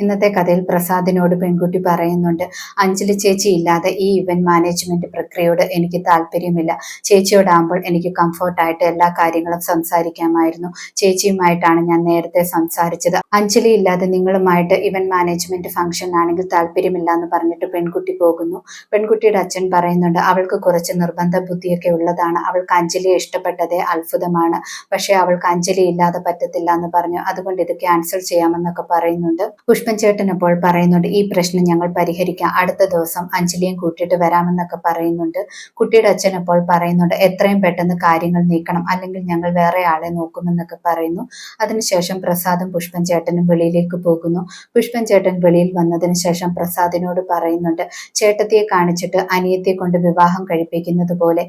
ഇന്നത്തെ കഥയിൽ പ്രസാദിനോട് പെൺകുട്ടി പറയുന്നുണ്ട് അഞ്ജലി ചേച്ചി ഇല്ലാതെ ഈ ഇവന്റ് മാനേജ്മെന്റ് പ്രക്രിയയോട് എനിക്ക് താല്പര്യമില്ല. ചേച്ചിയോടാകുമ്പോൾ എനിക്ക് കംഫർട്ടായിട്ട് എല്ലാ കാര്യങ്ങളും സംസാരിക്കാമായിരുന്നു. ചേച്ചിയുമായിട്ടാണ് ഞാൻ നേരത്തെ സംസാരിച്ചത്. അഞ്ജലി ഇല്ലാതെ നിങ്ങളുമായിട്ട് ഇവന്റ് മാനേജ്മെന്റ് ഫംഗ്ഷൻ ആണെങ്കിൽ താല്പര്യമില്ല എന്ന് പറഞ്ഞിട്ട് പെൺകുട്ടി പോകുന്നു. പെൺകുട്ടിയുടെ അച്ഛൻ പറയുന്നുണ്ട് അവൾക്ക് കുറച്ച് നിർബന്ധ ബുദ്ധിയൊക്കെ ഉള്ളതാണ്. അവൾക്ക് അഞ്ജലിയെ ഇഷ്ടപ്പെട്ടതേ അത്ഭുതമാണ്. പക്ഷേ അവൾക്ക് അഞ്ജലി ഇല്ലാതെ പറ്റത്തില്ല എന്ന് പറഞ്ഞു. അതുകൊണ്ട് ഇത് ക്യാൻസൽ ചെയ്യാമെന്നൊക്കെ പറയുന്നുണ്ട്. പുഷ്പ ചേട്ടൻ അപ്പോൾ പറയുന്നുണ്ട് ഈ പ്രശ്നം ഞങ്ങൾ പരിഹരിക്കാം. അടുത്ത ദിവസം അഞ്ജലിയും കൂട്ടിയിട്ട് വരാമെന്നൊക്കെ പറയുന്നുണ്ട്. കുട്ടിയുടെ അച്ഛൻ അപ്പോൾ പറയുന്നുണ്ട് എത്രയും പെട്ടെന്ന് കാര്യങ്ങൾ നീക്കണം. അല്ലെങ്കിൽ ഞങ്ങൾ വേറെ ആളെ നോക്കുമെന്നൊക്കെ പറയുന്നു. അതിനുശേഷം പ്രസാദും പുഷ്പൻ ചേട്ടനും വെളിയിലേക്ക് പോകുന്നു. പുഷ്പൻ ചേട്ടൻ വെളിയിൽ വന്നതിന് ശേഷം പ്രസാദിനോട് പറയുന്നുണ്ട് ചേട്ടത്തിയെ കാണിച്ചിട്ട് അനിയത്തെ കൊണ്ട് വിവാഹം കഴിപ്പിക്കുന്നത് പോലെ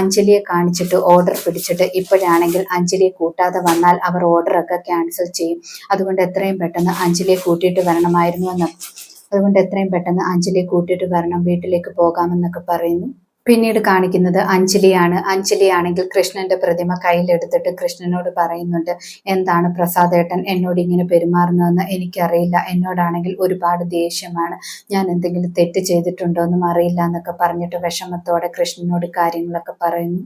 അഞ്ജലിയെ കാണിച്ചിട്ട് ഓർഡർ പിടിച്ചിട്ട് ഇപ്പോഴാണെങ്കിൽ അഞ്ജലിയെ കൂട്ടാതെ വന്നാൽ അവർ ഓർഡറൊക്കെ ക്യാൻസൽ ചെയ്യും. അതുകൊണ്ട് എത്രയും പെട്ടെന്ന് അഞ്ജലിയെ കൂട്ടിയിട്ട് വരണമായിരുന്നു എന്ന്. അതുകൊണ്ട് എത്രയും പെട്ടെന്ന് അഞ്ജലി കൂട്ടിയിട്ട് വരണം വീട്ടിലേക്ക് പോകാമെന്നൊക്കെ പറയുന്നു. പിന്നീട് കാണിക്കുന്നത് അഞ്ജലിയാണ്. അഞ്ജലിയാണെങ്കിൽ കൃഷ്ണന്റെ പ്രതിമ കയ്യിലെടുത്തിട്ട് കൃഷ്ണനോട് പറയുന്നുണ്ട് എന്താണ് പ്രസാദേട്ടൻ എന്നോട് ഇങ്ങനെ പെരുമാറുന്നതെന്ന് എനിക്കറിയില്ല. എന്നോടാണെങ്കിൽ ഒരുപാട് ദേഷ്യമാണ്. ഞാൻ എന്തെങ്കിലും തെറ്റ് ചെയ്തിട്ടുണ്ടോ എന്നും അറിയില്ല എന്നൊക്കെ പറഞ്ഞിട്ട് വിഷമത്തോടെ കൃഷ്ണനോട് കാര്യങ്ങളൊക്കെ പറയുന്നു.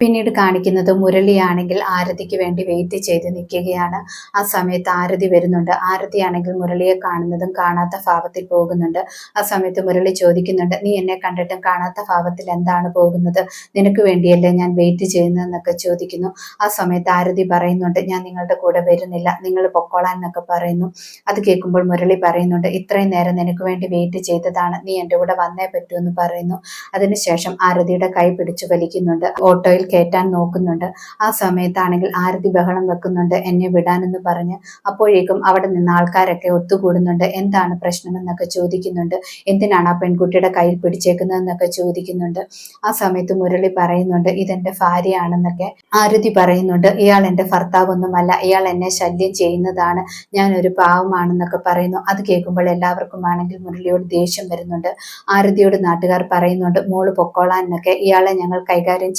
പിന്നീട് കാണിക്കുന്നത് മുരളിയാണെങ്കിൽ ആരതിക്ക് വേണ്ടി വെയിറ്റ് ചെയ്ത് നിൽക്കുകയാണ്. ആ സമയത്ത് ആരതി വരുന്നുണ്ട്. ആരതിയാണെങ്കിൽ മുരളിയെ കാണുന്നതും കാണാത്ത ഭാവത്തിൽ പോകുന്നുണ്ട്. ആ സമയത്ത് മുരളി ചോദിക്കുന്നുണ്ട് നീ എന്നെ കണ്ടിട്ടും കാണാത്ത ഭാവത്തിൽ എന്താണ് പോകുന്നത്? നിനക്ക് വേണ്ടിയല്ലേ ഞാൻ വെയിറ്റ് ചെയ്യുന്നതെന്നൊക്കെ ചോദിക്കുന്നു. ആ സമയത്ത് ആരതി പറയുന്നുണ്ട് ഞാൻ നിങ്ങളുടെ കൂടെ വരുന്നില്ല. നിങ്ങൾ പൊക്കോളാൻ എന്നൊക്കെ പറയുന്നു. അത് കേൾക്കുമ്പോൾ മുരളി പറയുന്നുണ്ട് ഇത്രയും നേരം നിനക്ക് വേണ്ടി വെയിറ്റ് ചെയ്തതാണ്. നീ എന്റെ കൂടെ വന്നേ പറ്റൂ എന്ന് പറയുന്നു. അതിനുശേഷം ആരതിയുടെ കൈ പിടിച്ചു വലിക്കുന്നുണ്ട്. ഓട്ടോയിൽ കയറ്റാൻ നോക്കുന്നുണ്ട്. ആ സമയത്താണെങ്കിൽ ആരതി ബഹളം വെക്കുന്നുണ്ട് എന്നെ വിടാനെന്ന് പറഞ്ഞ്. അപ്പോഴേക്കും അവിടെ നിന്ന് ആൾക്കാരൊക്കെ ഒത്തുകൂടുന്നുണ്ട്. എന്താണ് പ്രശ്നമെന്നൊക്കെ ചോദിക്കുന്നുണ്ട്. എന്തിനാണ് ആ പെൺകുട്ടിയുടെ കയ്യിൽ പിടിച്ചേക്കുന്നതെന്നൊക്കെ ചോദിക്കുന്നുണ്ട്. ആ സമയത്ത് മുരളി പറയുന്നുണ്ട് ഇതെന്റെ ഭാര്യയാണെന്നൊക്കെ. ആരതി പറയുന്നുണ്ട് ഇയാൾ എന്റെ ഭർത്താവൊന്നുമല്ല. ഇയാൾ എന്നെ ശല്യം ചെയ്യുന്നതാണ്. ഞാൻ ഒരു പാവമാണെന്നൊക്കെ പറയുന്നു. അത് കേൾക്കുമ്പോൾ എല്ലാവർക്കും ആണെങ്കിൽ മുരളിയോട് ദേഷ്യം വരുന്നുണ്ട്. ആരതിയോട് നാട്ടുകാർ പറയുന്നുണ്ട് മോൾ പൊക്കോളാൻ എന്നൊക്കെ. ഇയാളെ ഞങ്ങൾ കൈകാര്യം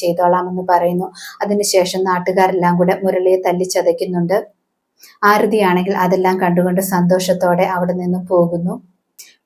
ചെയ്തോളാമെന്ന് പറയുന്നു. അതിനുശേഷം നാട്ടുകാരെല്ലാം കൂടെ മുരളിയെ തല്ലിച്ചതയ്ക്കുന്നുണ്ട് ആരതിയാണെങ്കിൽ അതെല്ലാം കണ്ടുകൊണ്ട് സന്തോഷത്തോടെ അവിടെ നിന്നും പോകുന്നു.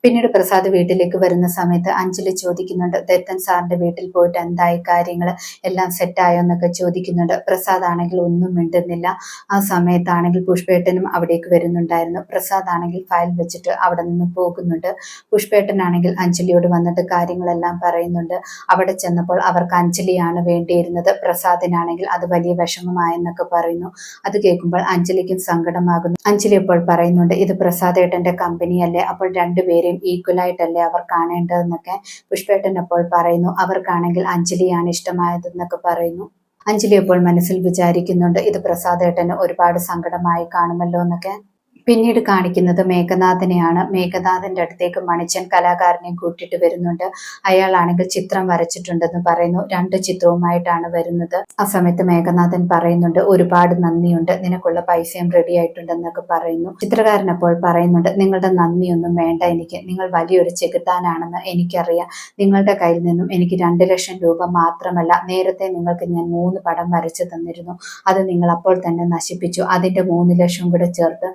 പിന്നീട് പ്രസാദ് വീട്ടിലേക്ക് വരുന്ന സമയത്ത് അഞ്ജലി ചോദിക്കുന്നുണ്ട് ദത്തൻ സാറിന്റെ വീട്ടിൽ പോയിട്ട് എന്തായി കാര്യങ്ങൾ? എല്ലാം സെറ്റായോ എന്നൊക്കെ ചോദിക്കുന്നുണ്ട്. പ്രസാദ് ആണെങ്കിൽ ഒന്നും മിണ്ടുന്നില്ല. ആ സമയത്താണെങ്കിൽ പുഷ്പേട്ടനും അവിടേക്ക് വരുന്നുണ്ടായിരുന്നു. പ്രസാദ് ആണെങ്കിൽ ഫയൽ വെച്ചിട്ട് അവിടെ നിന്ന് പോകുന്നുണ്ട്. പുഷ്പേട്ടനാണെങ്കിൽ അഞ്ജലിയോട് വന്നിട്ട് കാര്യങ്ങളെല്ലാം പറയുന്നുണ്ട്. അവിടെ ചെന്നപ്പോൾ അവർക്ക് അഞ്ജലിയാണ് വേണ്ടിയിരുന്നത്. പ്രസാദിനാണെങ്കിൽ അത് വലിയ വിഷമമായെന്നൊക്കെ പറയുന്നു. അത് കേൾക്കുമ്പോൾ അഞ്ജലിക്കും സങ്കടമാകുന്നു. അഞ്ജലി ഇപ്പോൾ പറയുന്നുണ്ട് ഇത് പ്രസാദ് ഏട്ടന്റെ കമ്പനിയല്ലേ അപ്പോൾ രണ്ടുപേരും രണ്ടുപേരെയും ഈക്വൽ ആയിട്ടല്ലേ അവർ കാണേണ്ടതെന്നൊക്കെ പുഷ്പേട്ടൻ അപ്പോൾ പറയുന്നു. അവർക്കാണെങ്കിൽ അഞ്ജലിയാണ് ഇഷ്ടമായതെന്നൊക്കെ പറയുന്നു. അഞ്ജലി അപ്പോൾ മനസ്സിൽ വിചാരിക്കുന്നുണ്ട് ഇത് പ്രസാദേട്ടന് ഒരുപാട് സങ്കടമായി കാണുമല്ലോ എന്നൊക്കെ. പിന്നീട് കാണിക്കുന്നത് മേഘനാഥനെയാണ്. മേഘനാഥന്റെ അടുത്തേക്ക് മണിച്ചൻ കലാകാരനെ കൂട്ടിയിട്ട് വരുന്നുണ്ട്. അയാളാണെങ്കിൽ ചിത്രം വരച്ചിട്ടുണ്ടെന്ന് പറയുന്നു. രണ്ട് ചിത്രവുമായിട്ടാണ് വരുന്നത്. ആ സമയത്ത് മേഘനാഥൻ പറയുന്നുണ്ട് ഒരുപാട് നന്ദിയുണ്ട്. നിനക്കുള്ള പൈസയും റെഡി ആയിട്ടുണ്ടെന്നൊക്കെ പറയുന്നു. ചിത്രകാരൻ അപ്പോൾ പറയുന്നുണ്ട് നിങ്ങളുടെ നന്ദിയൊന്നും വേണ്ട എനിക്ക്. നിങ്ങൾ വലിയൊരു ചെകുത്താനാണെന്ന് എനിക്കറിയാം. നിങ്ങളുടെ കയ്യിൽ നിന്നും എനിക്ക് രണ്ട് ലക്ഷം രൂപ മാത്രമല്ല. നേരത്തെ നിങ്ങൾക്ക് ഞാൻ മൂന്ന് പടം വരച്ചു തന്നിരുന്നു. അത് നിങ്ങൾ അപ്പോൾ തന്നെ നശിപ്പിച്ചു. അതിന്റെ മൂന്ന് ലക്ഷം കൂടെ ചേർത്ത്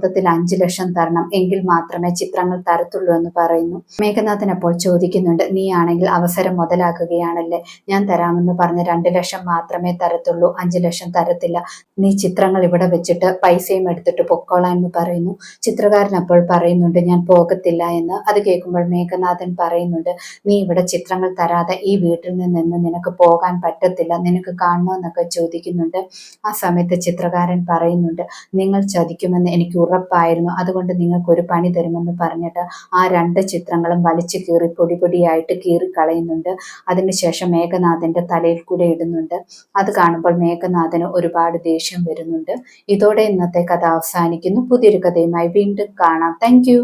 മൊത്തത്തിൽ അഞ്ചു ലക്ഷം തരണം. എങ്കിൽ മാത്രമേ ചിത്രങ്ങൾ തരത്തുള്ളൂ എന്ന് പറയുന്നു. മേഘനാഥൻ അപ്പോൾ ചോദിക്കുന്നുണ്ട് നീ ആണെങ്കിൽ അവസരം മുതലാക്കുകയാണല്ലേ? ഞാൻ തരാമെന്ന് പറഞ്ഞ് രണ്ട് ലക്ഷം മാത്രമേ തരത്തുള്ളൂ. അഞ്ചു ലക്ഷം തരത്തില്ല. നീ ചിത്രങ്ങൾ ഇവിടെ വെച്ചിട്ട് പൈസയും എടുത്തിട്ട് പൊക്കോളാം എന്ന് പറയുന്നു. ചിത്രകാരൻ അപ്പോൾ പറയുന്നുണ്ട് ഞാൻ പോകത്തില്ല എന്ന്. അത് കേൾക്കുമ്പോൾ മേഘനാഥൻ പറയുന്നുണ്ട് നീ ഇവിടെ ചിത്രങ്ങൾ തരാതെ ഈ വീട്ടിൽ നിന്ന് നിനക്ക് പോകാൻ പറ്റത്തില്ല. നിനക്ക് കാണണമെന്നൊക്കെ ചോദിക്കുന്നുണ്ട്. ആ സമയത്ത് ചിത്രകാരൻ പറയുന്നുണ്ട് നിങ്ങൾ ചതിക്കുമെന്ന് എനിക്ക് ഉറപ്പായിരുന്നു. അതുകൊണ്ട് നിങ്ങൾക്ക് ഒരു പണി തരുമെന്ന് പറഞ്ഞിട്ട് ആ രണ്ട് ചിത്രങ്ങളും വലിച്ചു കീറി പൊടി പൊടിയായിട്ട് കീറി കളയുന്നുണ്ട് അതിനുശേഷം മേഘനാഥന്റെ തലയിൽ കൂടെ ഇടുന്നുണ്ട്. അത് കാണുമ്പോൾ മേഘനാഥന് ഒരുപാട് ദേഷ്യം വരുന്നുണ്ട്. ഇതോടെ ഇന്നത്തെ കഥ അവസാനിക്കുന്നു. പുതിയൊരു കഥയുമായി വീണ്ടും കാണാം. താങ്ക്